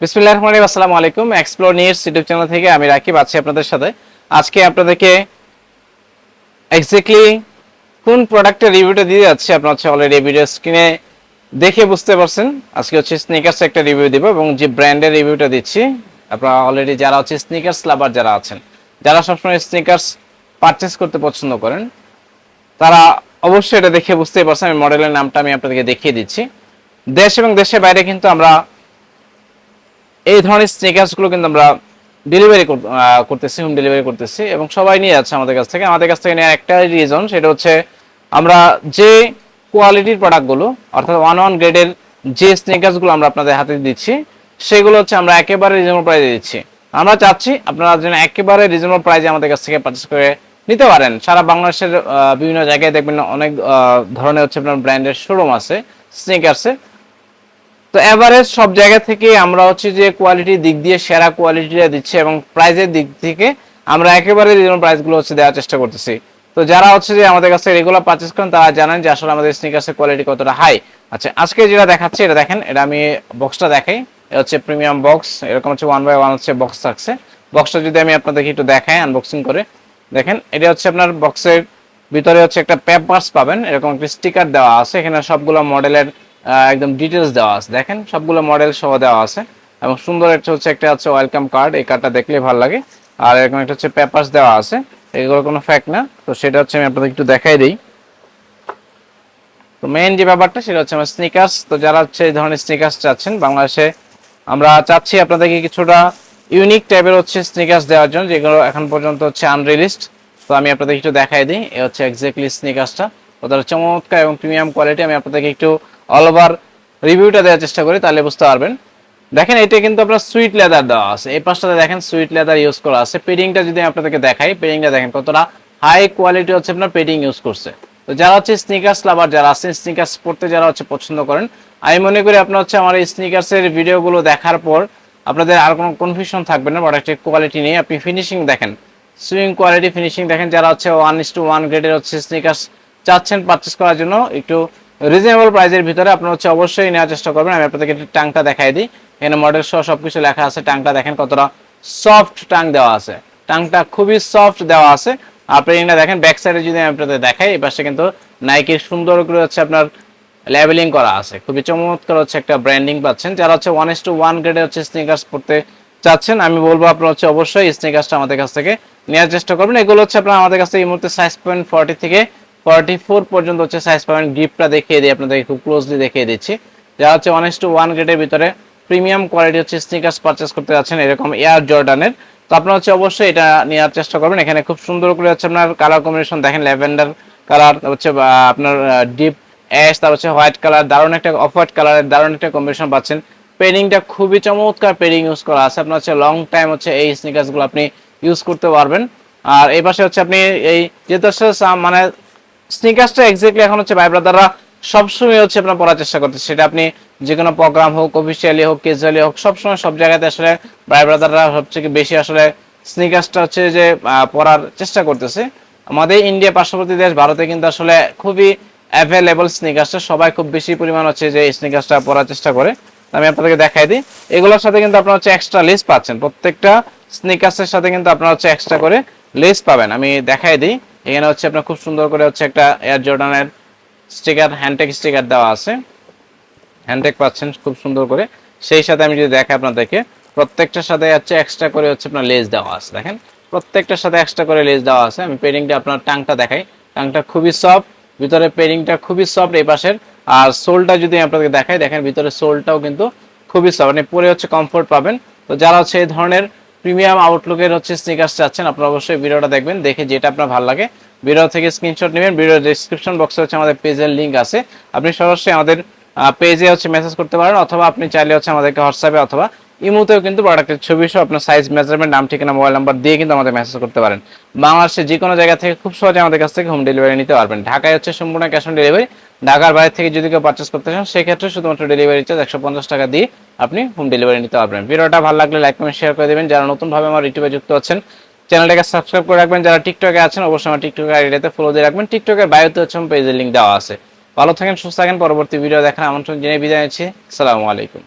বিসমিল্লাহির রহমানির রহিম, আসসালামু আলাইকুম। এক্সপ্লোর নিউজ ইউটিউব চ্যানেল থেকে আমি রাকিব আছি আপনাদের সাথে। আজকে আপনাদেরকে এক্স্যাক্টলি কোন প্রোডাক্টের রিভিউটা দিয়ে যাচ্ছে আপনার হচ্ছে অলরেডি ভিডিও স্ক্রিনে দেখে বুঝতে পারছেন। আজকে হচ্ছে স্নিকার্স একটা রিভিউ দিব এবং যে ব্র্যান্ডের রিভিউটা দিচ্ছি, আপনারা অলরেডি যারা হচ্ছে স্নিকার্স লাভার যারা আছেন, যারা সবসময় স্নিকার্স পারচেস করতে পছন্দ করেন, তারা অবশ্যই এটা দেখে বুঝতেই পারছেন। আমি মডেলের নামটা আমি আপনাদেরকে দেখিয়ে দিচ্ছি। দেশ এবং দেশের বাইরে কিন্তু আমরা এই ধরনের স্নিকার্সগুলো কিন্তু আমরা ডেলিভারি করতেছি হোম ডেলিভারি করতেছি এবং সবাই নিয়ে যাচ্ছে আমাদের কাছ থেকে। আমাদের কাছ থেকে নেওয়ার একটা রিজন সেটা হচ্ছে আমরা যে কোয়ালিটির প্রোডাক্টগুলো অর্থাৎ ওয়ান ওয়ান গ্রেডের যে স্নিকার্সগুলো আমরা আপনাদের হাতে দিচ্ছি, সেগুলো হচ্ছে আমরা একেবারে রিজনেবল প্রাইসে দিচ্ছি। আমরা চাচ্ছি আপনারা যেন একেবারে রিজনেবল প্রাইসে আমাদের কাছ থেকে পারচেস করে নিতে পারেন। সারা বাংলাদেশের বিভিন্ন জায়গায় দেখবেন অনেক ধরনের হচ্ছে আপনার ব্র্যান্ডের শোরুম আছে স্নিকার্সের তো এভারেজ সব জায়গা থেকে আমরা হচ্ছে যে কোয়ালিটির দিক দিয়ে সেরা কোয়ালিটিটা দিচ্ছি এবং প্রাইজের দিক থেকে আমরা একেবারে রিজনেবল প্রাইসগুলো হচ্ছে দেওয়ার চেষ্টা করতেছি। তো যারা হচ্ছে যে আমাদের কাছে রেগুলার পারচেস করেন, তারা জানেন যে আসলে আমাদের স্নিকার্সের কোয়ালিটি কতটা হাই আচ্ছা আজকে যেটা দেখাচ্ছি, এটা দেখেন, এটা আমি বক্সটা দেখাই। এটা হচ্ছে প্রিমিয়াম বক্স এরকম হচ্ছে ওয়ান বাই ওয়ান হচ্ছে বক্স থাকছে। বক্সটা যদি আমি আপনাদেরকে একটু দেখাই আনবক্সিং করে। দেখেন, এটা হচ্ছে আপনার বক্সের ভিতরে হচ্ছে একটা পেপারস পাবেন, এরকম একটা স্টিকার দেওয়া আছে। এখানে সবগুলো মডেলের একদম ডিটেলস দেওয়া আছে। দেখেন, সবগুলো মডেল সহ দেওয়া আছে। এবং সুন্দর একটা হচ্ছে একটা হচ্ছে ওয়েলকাম কার্ড এই কার্ডটা দেখলে ভালো লাগে। আর এরকম একটা হচ্ছে পেপারস দেওয়া আছে। এগুলো কোনো ফ্যাক্ট না। তো সেটা হচ্ছে আমি আপনাদের একটু দেখাই দিই। তো মেইন যে ব্যাপারটা, সেটা হচ্ছে আমার স্নিকার্স তো যারা হচ্ছে এই ধরনের স্নিকার্স চাচ্ছেন, বাংলাদেশে আমরা চাচ্ছি আপনাদেরকে কিছুটা ইউনিক টাইপের হচ্ছে স্নিকার্স দেওয়ার জন্য, যেগুলো এখন পর্যন্ত হচ্ছে আনরিলিস্ট তো আমি আপনাদের একটু দেখাই দিই। এ হচ্ছে এক্স্যাক্টলি স্নিকার্সটা ওদের চমৎকার এবং প্রিমিয়াম কোয়ালিটি আমি আপনাদেরকে একটু অল ওভার রিভিউটা দেওয়ার চেষ্টা করি, তাহলে বুঝতে পারবেন। দেখেন, এটা কিন্তু আপনার সুইট লেদার দেওয়া আছে। এই পাশটাতে দেখেন সুইট লেদার ইউজ করা আছে। পেডিংটা যদি আপনাদেরকে দেখাই পেডিংটা দেখেন কতটা হাই কোয়ালিটি হচ্ছে আপনার পেডিং ইউজ করছে। তো যারা হচ্ছে স্নিকার্স লাভার যারা আছেন স্নিকার্স পড়তে যারা হচ্ছে পছন্দ করেন, আমি মনে করি আপনার হচ্ছে আমার এই স্নিকার্সের ভিডিওগুলো দেখার পর আপনাদের আর কোনো কনফিউশন থাকবে না প্রোডাক্টের কোয়ালিটি নিয়ে। আপনি ফিনিশিং দেখেন সুইং কোয়ালিটি ফিনিশিং দেখেন, যারা হচ্ছে ওয়ান ইস টু ওয়ান গ্রেডের হচ্ছে স্নিকার্স চাচ্ছেন পারচেস করার জন্য, একটু রিজনেবল প্রাইসের ভিতরে আপনারা হচ্ছে অবশ্যই নেওয়ার চেষ্টা করবেন। আমি আপনাদেরকে টাংটা দেখাই দিই। এখানে মডেল সহ সবকিছু লেখা আছে। টাংটা দেখেন কতটা সফট টাং দেওয়া আছে। টাংটা খুবই সফট দেওয়া আছে। প্রিন্টটা দেখেন ব্যাক সাইডে যদি আমি আপনাদের দেখাই, এই পাশে কিন্তু নাইকির সুন্দর করে হচ্ছে আপনার লেবেলিং করা আছে। খুবই চমৎকার হচ্ছে একটা ব্র্যান্ডিং পাচ্ছেন। যারা হচ্ছে ওয়ান ইস টু ওয়ান গ্রেডের হচ্ছে স্নিকার্স পড়তে চাচ্ছেন, আমি বলব আপনার হচ্ছে অবশ্যই স্নিকার্সটা আমাদের কাছ থেকে নেওয়ার চেষ্টা করবেন। এগুলো হচ্ছে আপনার আমাদের কাছে এই মুহূর্তে সাইজ পয়েন্ট ফর্টি থেকে ফর্টি ফোর পর্যন্ত হচ্ছে সাইজ পাবেন। গ্রিপটা দেখিয়ে দিই, আপনাদেরকে খুব ক্লোজলি দেখিয়ে দিচ্ছি। যারা হচ্ছে ওয়ান টু ওয়ান গ্রেডের ভিতরে প্রিমিয়াম কোয়ালিটি হচ্ছে স্নিকার্স পারচেস করতে যাচ্ছেন, এরকম এয়ার জর্ডানের তো আপনারা হচ্ছে অবশ্যই এটা নেওয়ার চেষ্টা করবেন। এখানে খুব সুন্দর করে হচ্ছে আপনার কালার কম্বিনেশন দেখেন ল্যাভেন্ডার কালার হচ্ছে আপনার ডিপ অ্যাশ তার হচ্ছে হোয়াইট কালার দারুণ একটা অফ হোয়াইট কালারের দারুণ একটা কম্বিনেশন পাচ্ছেন। পেডিংটা খুবই চমৎকার পেডিং ইউজ করা আছে। আপনার হচ্ছে লং টাইম হচ্ছে এই স্নিকার্সগুলো আপনি ইউজ করতে পারবেন। আর এই পাশে হচ্ছে আপনি এই যেহেতু মানে স্নিকার্সটা এক্স্যাক্টলি এখন হচ্ছে ভাই ব্রাদাররা সবসময় হচ্ছে আপনার পড়ার চেষ্টা করতেছে। সেটা আপনি যে কোনো প্রোগ্রাম হোক অফিসিয়ালি হোক ক্যাজুয়ালি হোক, সবসময় সব জায়গাতে আসলে ভাই ব্রাদাররা সবচেয়ে বেশি আসলে স্নিকার্সটা হচ্ছে যে পড়ার চেষ্টা করতেছে। আমাদের ইন্ডিয়া পার্শ্ববর্তী দেশ ভারতে কিন্তু আসলে খুবই অ্যাভেলেবল স্নিকার্সটা সবাই খুব বেশি পরিমাণ হচ্ছে যে স্নিকার্সটা পরার চেষ্টা করে। আমি আপনাদেরকে দেখাই দিই। এগুলোর সাথে কিন্তু আপনারা হচ্ছে এক্সট্রা লিস্ট পাচ্ছেন। প্রত্যেকটা স্নিকার্সের সাথে কিন্তু আপনারা হচ্ছে এক্সট্রা করে লেস পাবেন। আমি দেখাই দিই। এখানে হচ্ছে আপনার খুব সুন্দর করে হচ্ছে একটা এয়ার জর্ডানের স্টিকার হ্যান্ডটেক স্টিকার দেওয়া আছে। হ্যান্ডটেক পাচ্ছেন খুব সুন্দর করে। সেই সাথে আমি যদি দেখাই আপনাদেরকে, প্রত্যেকটার সাথে হচ্ছে এক্সট্রা করে হচ্ছে আপনার লেস দেওয়া আছে। দেখেন, প্রত্যেকটার সাথে এক্সট্রা করে লেস দেওয়া আছে। আমি পেডিংটা আপনার টাংটা দেখাই। টাংটা খুবই সফট ভিতরে পেডিংটা খুবই সফট এই পাশের। আর সোলটা যদি আপনাদেরকে দেখাই, দেখেন ভিতরে সোলটাও কিন্তু খুবই সফট মানে পরে হচ্ছে কমফোর্ট পাবেন। তো যারা হচ্ছে এই ধরনের প্রিমিয়াম আউটলুকের হচ্ছে স্নিকার্স চাচ্ছেন, আপনারা অবশ্যই ভিডিওটা দেখবেন, দেখে যেটা আপনার ভালো লাগে, ভিডিও থেকে স্ক্রিনশট নেবেন ভিডিও ডিসক্রিপশন বক্সে হচ্ছে আমাদের পেজের লিঙ্ক আছে, আপনি সরাসরি আমাদের পেজে হচ্ছে মেসেজ করতে পারেন, অথবা আপনি চাইলে হচ্ছে আমাদেরকে হোয়াটসঅ্যাপে অথবা ইমোতেও কিন্তু প্রোডাক্টের ছবি সহ আপনার সাইজ মেজারমেন্ট নাম, ঠিকানা মোবাইল নাম্বার দিয়ে কিন্তু আমাদের মেসেজ করতে পারেন। বাংলাদেশের যে কোনো জায়গা থেকে খুব সহজে আমাদের কাছ থেকে হোম ডেলিভারি নিতে পারবেন। ঢাকায় হচ্ছে সম্পূর্ণ ক্যাশ অন ডেলিভারি ঢাকার বাইরে থেকে যদি কেউ পারচেস করতে চান, সেক্ষেত্রে শুধুমাত্র ডেলিভারি চার্জ একশো পঞ্চাশ টাকা দিয়ে আপনি হোম ডেলিভারি নিতে পারবেন। ভিডিওটা ভালো লাগলে লাইক কমেন্ট শেয়ার করে দেবেন। যারা নতুনভাবে আমার ইউটিউবে যুক্ত আছেন চ্যানেলটাকে সাবস্ক্রাইব করে রাখবেন। যারা টিকটকে আছেন, অবশ্যই আমার টিকটক আইডিয়াতে ফলো দিয়ে রাখবেন। টিকটকের বায়োতে হচ্ছে পেজের লিঙ্ক দেওয়া আছে। ভালো থাকেন, সুস্থ থাকেন। পরবর্তী ভিডিও দেখার আমন্ত্রণ জেনে বিদায় নিচ্ছি। আসসালামু আলাইকুম।